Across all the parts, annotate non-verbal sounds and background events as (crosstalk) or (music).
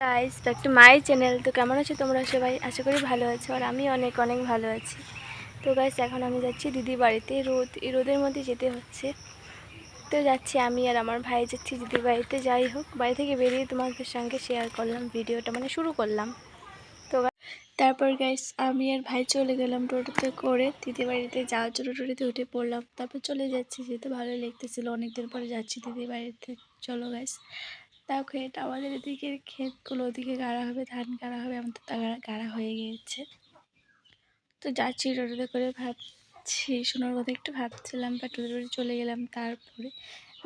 Guys back to my channel তো কেমন আছো তোমরা সবাই? আশা করি ভালো আছো আর আমি অনেক অনেক ভালো আছি। তো গাইস এখন আমি যাচ্ছি দিদি বাড়িতে। রোদ, এই রোদের মধ্যে যেতে হচ্ছে। তো যাচ্ছি আমি আর আমার ভাই যাচ্ছি দিদি বাড়িতে। যাই হোক, বাড়ি থেকে বেরিয়ে তোমাদের সঙ্গে শেয়ার করলাম, ভিডিওটা মানে শুরু করলাম। তো তারপর গাইস আমি আর ভাই চলে গেলাম টোটোতে করে। দিদি বাড়িতে যাওয়ার জন্য টোটোতে উঠে পড়লাম। তারপর চলে যাচ্ছি যেতে ভালো লাগতেছিল। অনেকদিন পরে যাচ্ছি দিদি বাড়িতে। চলো গাইস তাও ক্ষেত আমাদের এদিকে ক্ষেতগুলো ওদিকে গাড়া হবে ধান গাড়া হবে আমাদের তো গাড়া- গাড়া হয়ে গিয়েছে। তো যাচ্ছি টোটোতে করে ভাবছি শোনার কথা একটু ভাবছিলাম বা টোটো টোটো চলে গেলাম তারপরে।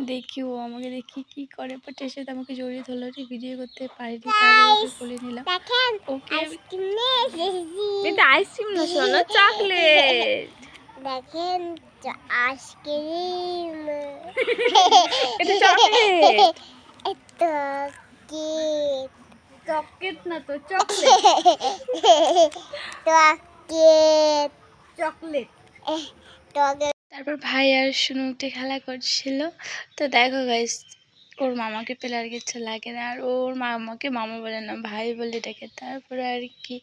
দেখি ও আমাকে দেখি কি করে বাট এসে তো আমাকে জড়িয়ে ধরলো যে ভিডিও করতে পারিনি তারপরে বলে নিলাম। ওকে আইসক্রিম এটা আইসক্রিম না শোনো চকলেট দেখেন আইসক্রিম। (laughs) এটা চকলেট কেক চকলেট না তো (laughs) চকলেট। চকলেট চকলেট চকলেট তারপর ভাই আর শুনুটি উঠে খেলা করছিল। তো দেখো গাইস ওর মামাকে পেলে আর কিছু লাগে না। আর ওর মামাকে মামা বলে না, ভাই বলে ডাকে। তারপরে আর কি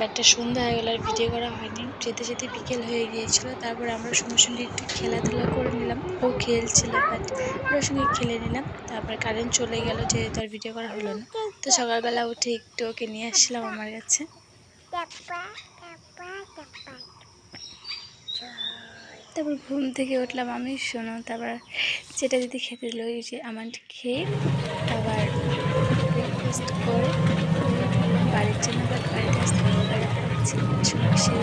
একটা সন্ধ্যা হয়ে গেলো আর ভিডিও করা হয়নি। যেতে যেতে বিকেল হয়ে গিয়েছিল, তারপরে আমরা সঙ্গে সঙ্গে একটু খেলাধুলা করে নিলাম। ও খেলছিল বাট ওর সঙ্গে খেলে নিলাম। তারপর কারেন্ট চলে গেল, যেহেতু আর ভিডিও করা হলো না। তো সকালবেলা উঠে একটু ওকে নিয়ে আসলাম আমার কাছে। তারপর ঘুম থেকে উঠলাম আমি, শোনো, তারপর যেটা যদি খেতে দিল ওই যে আমার খেয়ে আবার ব্রেকফাস্ট করে, বাড়ির জন্য আবার বাড়িতে আসতে বাড়িতে আসছি। সে